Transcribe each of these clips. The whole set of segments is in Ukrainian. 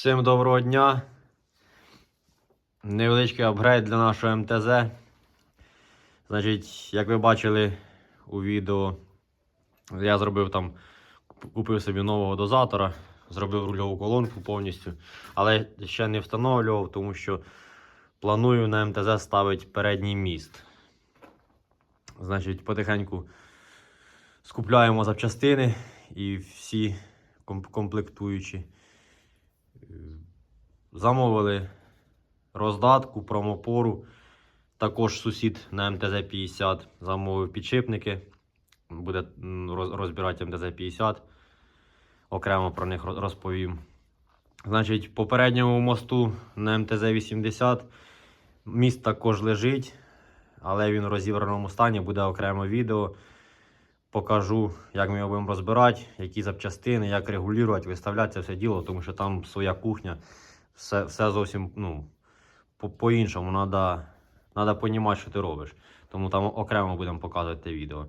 Всім доброго дня. Невеличкий апгрейд для нашого МТЗ. Значить, як ви бачили у відео, я зробив там, купив собі нового дозатора, зробив рульову колонку повністю, але ще не встановлював, тому що планую на МТЗ ставити передній міст. Значить, потихеньку скупляємо запчастини і всі комплектуючі. Замовили роздатку, промопору. Також сусід на МТЗ-50 замовив підшипники. Буде розбирати МТЗ-50. Окремо про них розповім. Значить, по передньому мосту на МТЗ-80 міст також лежить, але він в розібраному стані. Буде окремо відео. Покажу, як ми його будемо розбирати, які запчастини, як регулювати, виставляти це все діло, тому що там своя кухня, все, все зовсім ну, по- по-іншому. Треба надо розуміти, що ти робиш. Тому там окремо будемо показувати те відео.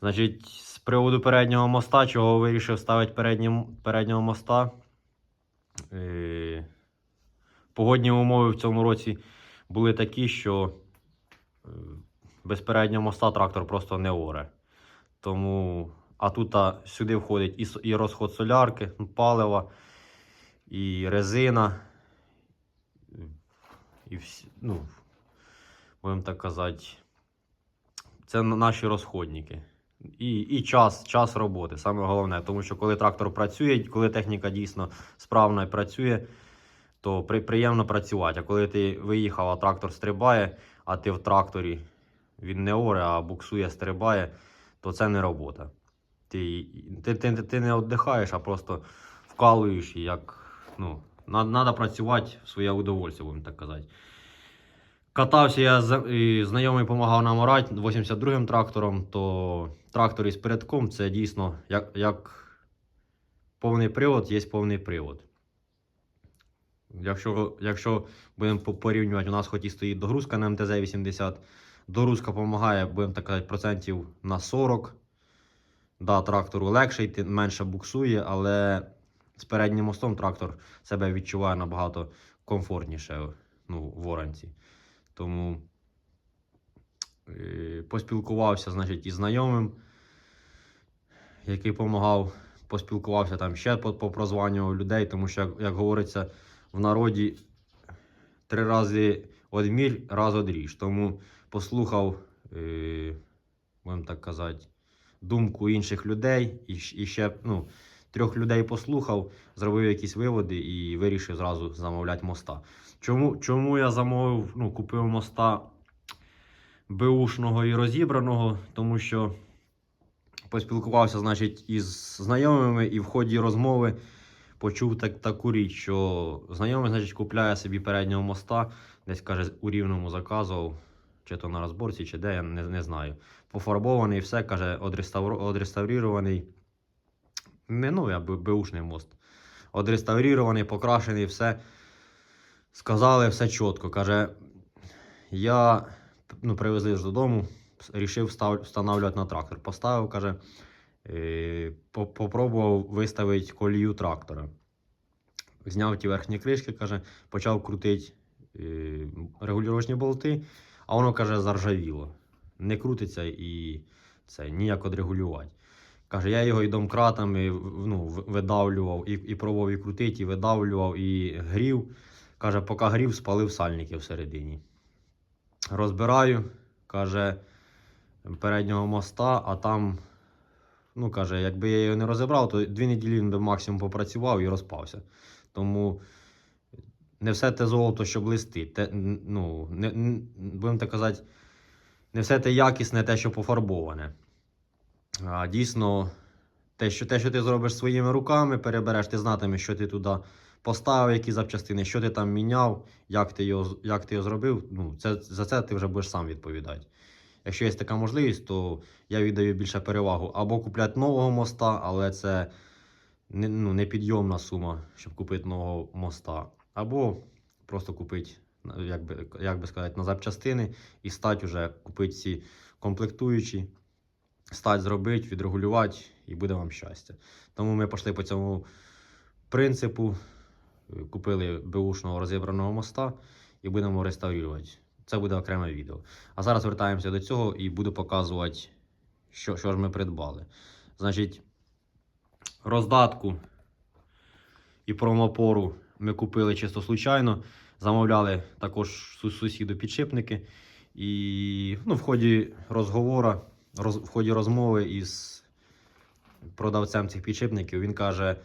Значить, з приводу переднього моста, чого вирішив ставити переднім, переднього моста. Е, погодні умови в цьому році були такі, що е, без переднього моста трактор просто не оре. Тому, а тут а, сюди входить і, і розход солярки, ну, палива, і резина, і всі, ну, будемо так казати, це наші розходники. І, і час, час роботи, саме головне. Тому що коли трактор працює, коли техніка дійсно справно і працює, то при, приємно працювати. А коли ти виїхав, а трактор стрибає, а ти в тракторі він не оре, а буксує, стрибає, то це не робота. Ти, ти, ти, ти не віддихаєш, а просто вкалуєш як. Ну, треба працювати в своє удовольствие, будемо так казати. Катався я, знайомий допомагав нам орати 82-м трактором, то трактор із передком це дійсно як, як повний привод, є повний привод. Якщо, якщо будемо порівнювати, у нас хоч і стоїть догрузка на МТЗ-80, догрузка допомагає, будемо так казати, процентів на 40. Да, трактору легше менше буксує, але з переднім мостом трактор себе відчуває набагато комфортніше ну, в оранці. Тому е, поспілкувався, значить, із знайомим, який допомагав. Поспілкувався там ще по- попрозванював людей, тому що, як, як говориться в народі, три рази одмір, раз одріж. Тому послухав, е, будемо так казати, думку інших людей і, ще ну, трьох людей послухав, зробив якісь виводи і вирішив зразу замовляти моста. Чому, чому я замовив, ну, купив моста беушного і розібраного? Тому що поспілкувався, значить, із знайомими і в ході розмови почув так, таку річ, що знайомий, значить, купляє собі переднього моста, десь каже, у рівному заказував, чи то на розборці, чи де, я не, не знаю. Пофарбований, все, каже, одреставр... одреставрірований. Не ну, я б- беушний мост. Одреставрірований, покрашений, все. Сказали все чітко. Каже, я ну, привезли ж додому, рішив став, встановлювати на трактор. Поставив, каже, е, по- попробував виставити колію трактора. Зняв ті верхні кришки, каже, почав крутити е, регулювачні болти, а воно каже, заржавіло. Не крутиться і це ніяк одрегулювати. Каже, я його і домкратами ну, видавлював, і, і пробував і крутити, і видавлював, і грів. Каже, поки грів, спалив сальники всередині. Розбираю, каже, переднього моста, а там, ну, каже, якби я його не розібрав, то дві неділі він би максимум попрацював і розпався. Тому не все те золото, що блистить. Те, ну, не, будемо так казати, не все те якісне, те, що пофарбоване. А дійсно, те, що, те, що ти зробиш своїми руками, перебереш, ти знатимеш, що ти туди поставив, які запчастини, що ти там міняв, як ти його, як ти його зробив. Ну, це, за це ти вже будеш сам відповідати. Якщо є така можливість, то я віддаю більше перевагу або купляти нового моста, але це не, ну, непідйомна сума, щоб купити нового моста, або просто купити, як би, як би сказати, на запчастини і стати вже купити ці комплектуючі, стать зробити, відрегулювати, і буде вам щастя. Тому ми пішли по цьому принципу. купили беушного розібраного моста і будемо реставрувати. Це буде окреме відео. А зараз вертаємося до цього і буду показувати, що, що ж ми придбали. Значить, роздатку і промопору ми купили чисто случайно. Замовляли також сусіду підшипники. І ну, в ході розговора, роз, в ході розмови із продавцем цих підшипників він каже,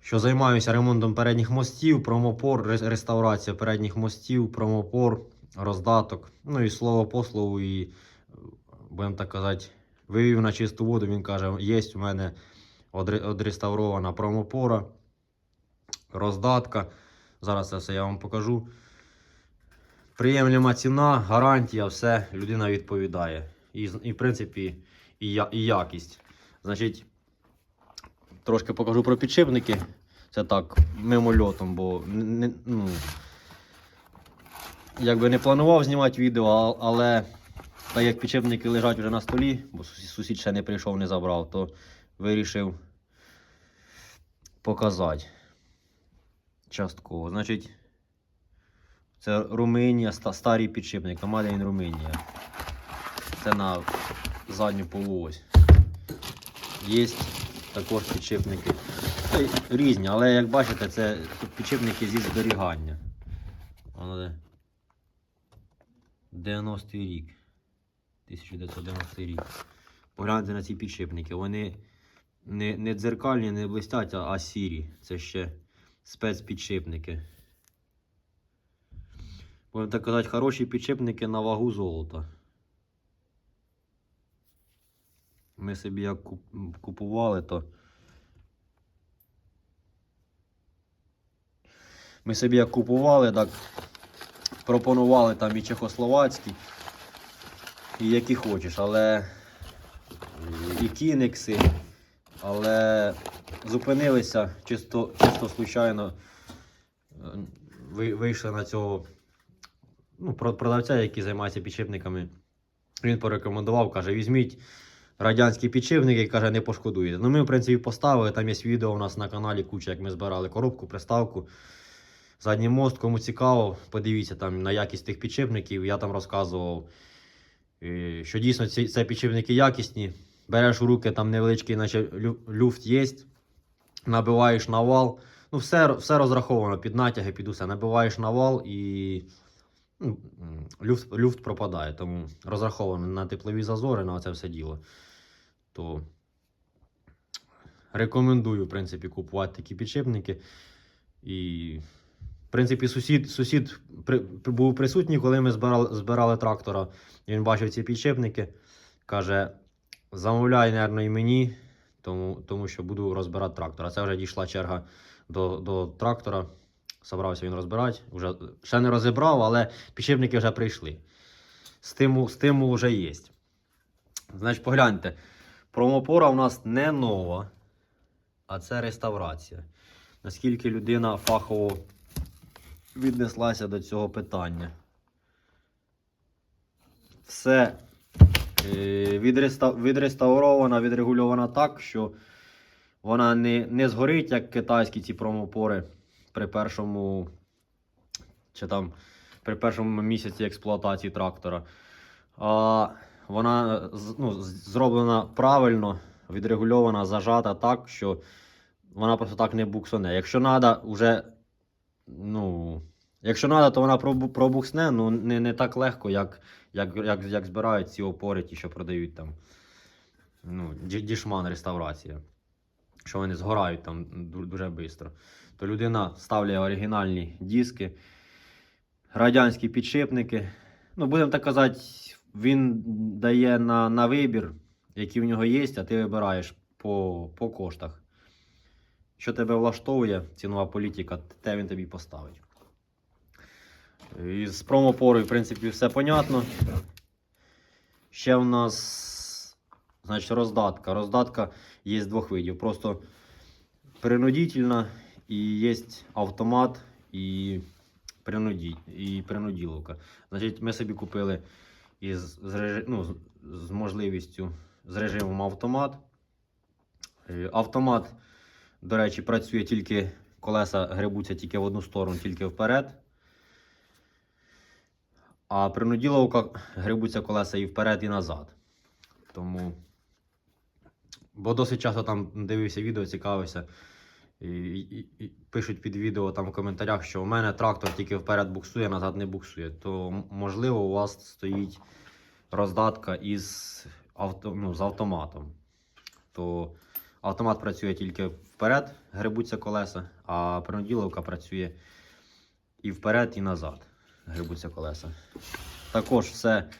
що займаюся ремонтом передніх мостів, промопор, реставрація передніх мостів, промопор, роздаток. Ну і слово по і, будемо так казати, вивів на чисту воду. Він каже, є в мене одре- одреставрована промопора, роздатка. Зараз це все я вам покажу. Приємлема ціна, гарантія, все, людина відповідає. І, і в принципі, і, і якість. Значить, трошки покажу про підшипники. Це так, мимольотом, бо не, ну, якби не планував знімати відео, але так як підшипники лежать вже на столі, бо сусід ще не прийшов, не забрав, то вирішив показати частково. Значить, це Румунія, старий підшипник, Made in Румунія. Це на задню полуось. Є також підшипники. Й Різні, але як бачите, це підшипники зі зберігання. Воно де. 90 рік. 1990 рік. Погляньте на ці підшипники. Вони не, не дзеркальні, не блистять, а сірі. Це ще спецпідшипники. Будемо так казати, хороші підшипники на вагу золота. Ми собі як купували, то. Ми собі як купували, так пропонували там і чехословацькі, і які хочеш, але і кінекси, але зупинилися чисто, чисто случайно. е, вийшли на цього ну, продавця, який займається підшипниками. Він порекомендував, каже, візьміть радянські підшипники, каже, не пошкодуєте. Ну, ми, в принципі, поставили. Там є відео у нас на каналі куча, як ми збирали коробку, приставку. Задній мост, кому цікаво, подивіться там на якість тих підшипників. Я там розказував, е, що дійсно ці це підшипники якісні. Береш у руки, там невеличкий, наче люфт є, набиваєш на вал. Ну, все, все розраховано під натяги, під усе. Набиваєш на вал і ну, люфт, люфт пропадає. Тому розраховано на теплові зазори, на це все діло. То рекомендую, в принципі, купувати такі підшипники. І, в принципі, сусід, сусід при- був присутній, коли ми збирали, збирали трактора. Він бачив ці підшипники. Каже: замовляй, мабуть, і мені, тому, тому що буду розбирати трактора. Це вже дійшла черга до, до трактора. Собрався він розбирати. Вже, ще не розібрав, але підшипники вже прийшли. Стимул, стимул вже є. Значить, погляньте, промопора у нас не нова, а це реставрація. Наскільки людина фахово віднеслася до цього питання. Все. Відреставрована, відрегульована так, що вона не, не згорить, як китайські ці промопори при першому чи там при першому місяці експлуатації трактора. А вона ну, зроблена правильно, відрегульована, зажата так, що вона просто так не буксоне. Якщо треба, вже, ну, якщо треба, то вона пробу- пробуксне, ну не, не так легко, як, як, як, як збирають ці опори, ті, що продають там. Ну, дішман реставрація. Що вони згорають там дуже швидко. То людина ставляє оригінальні диски, радянські підшипники. Ну, будемо так казати, він дає на, на вибір, які в нього є, а ти вибираєш по, по коштах. Що тебе влаштовує, цінова політика, те він тобі поставить. І з промопорою, в принципі, все понятно. Ще в нас, значить, роздатка. Роздатка є з двох видів. Просто принудительна і є автомат і, принуді, і принуділовка. Значить, ми собі купили із з, режи- ну, з, можливістю з режимом автомат. Е, Автомат, до речі, працює тільки колеса гребуться тільки в одну сторону, тільки вперед. А принуділовка гребуться колеса і вперед, і назад. Тому. Бо досить часто там дивився відео, цікавився. І, і, і пишуть під відео там в коментарях, що у мене трактор тільки вперед буксує, назад не буксує. То можливо у вас стоїть роздатка із авто, ну, з автоматом. То автомат працює тільки вперед, гребуться колеса, а принуділовка працює і вперед, і назад. Гребуться колеса. Також все.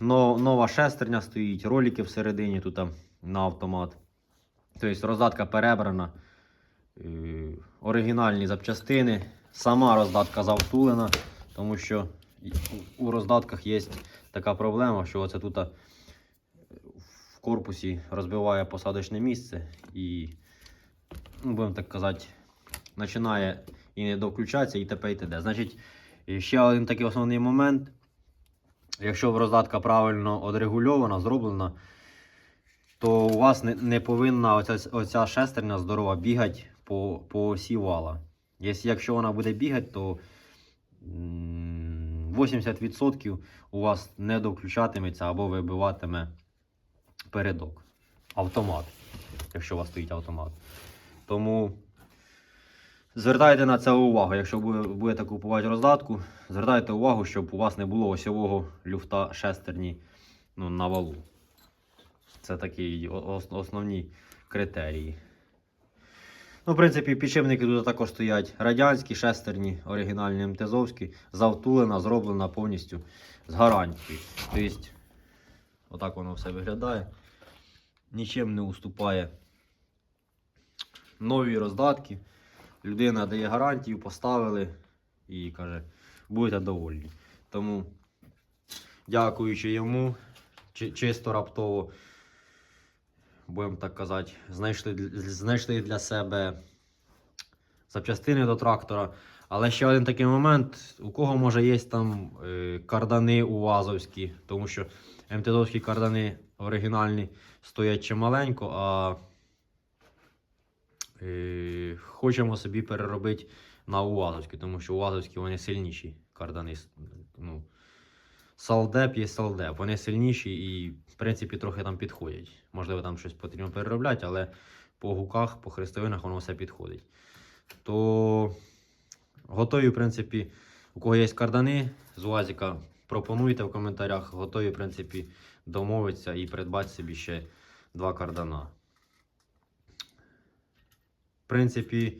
Нова шестерня стоїть, ролики всередині тут на автомат. Тобто роздатка перебрана, е, оригінальні запчастини, сама роздатка завтулена, тому що у у роздатках є така проблема, що оце тут е, в корпусі розбиває посадочне місце і, ну, будемо так казати, починає і не довключатися, і т.п. і т.д. Значить, ще один такий основний момент. Якщо роздатка правильно одрегульована, зроблена, то у вас не, не повинна оця, оця шестерня здорова бігати по, по осі вала. Якщо, вона буде бігати, то 80% у вас не довключатиметься або вибиватиме передок. Автомат, якщо у вас стоїть автомат. Тому звертайте на це увагу. Якщо будете купувати роздатку, звертайте увагу, щоб у вас не було осьового люфта шестерні ну, на валу. Це такі основні критерії. Ну, в принципі, підшипники тут також стоять радянські, шестерні, оригінальні МТЗовські, завтулена, зроблена повністю з гарантією. Тобто, отак воно все виглядає. Нічим не уступає нові роздатки. Людина дає гарантію, поставили і каже, будете довольні. Тому, дякуючи йому, чи- чисто раптово, будемо так казати, знайшли, знайшли для себе запчастини до трактора. Але ще один такий момент, у кого може є там е, кардани УАЗовські, тому що МТЗовські кардани оригінальні стоять чималенько, а хочемо собі переробити на УАЗовські, тому що УАЗовські вони сильніші кардани. Ну, Салдеп є салдеп, вони сильніші і, в принципі, трохи там підходять. Можливо, там щось потрібно переробляти, але по гуках, по хрестовинах воно все підходить. То готові, в принципі, у кого є кардани з УАЗіка, пропонуйте в коментарях. Готові, в принципі, домовитися і придбати собі ще два кардана. В принципі,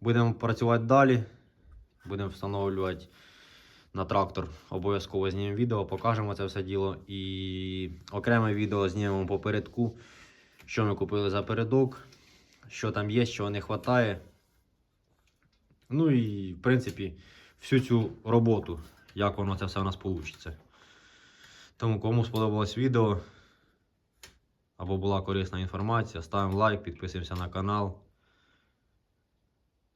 будемо працювати далі. Будемо встановлювати на трактор. Обов'язково знімемо відео, покажемо це все діло. І окреме відео знімемо по передку, що ми купили за передок, що там є, що не вистачає. Ну і, в принципі, всю цю роботу, як воно це все у нас вийде. Тому, кому сподобалось відео або була корисна інформація, ставимо лайк, підписуємося на канал.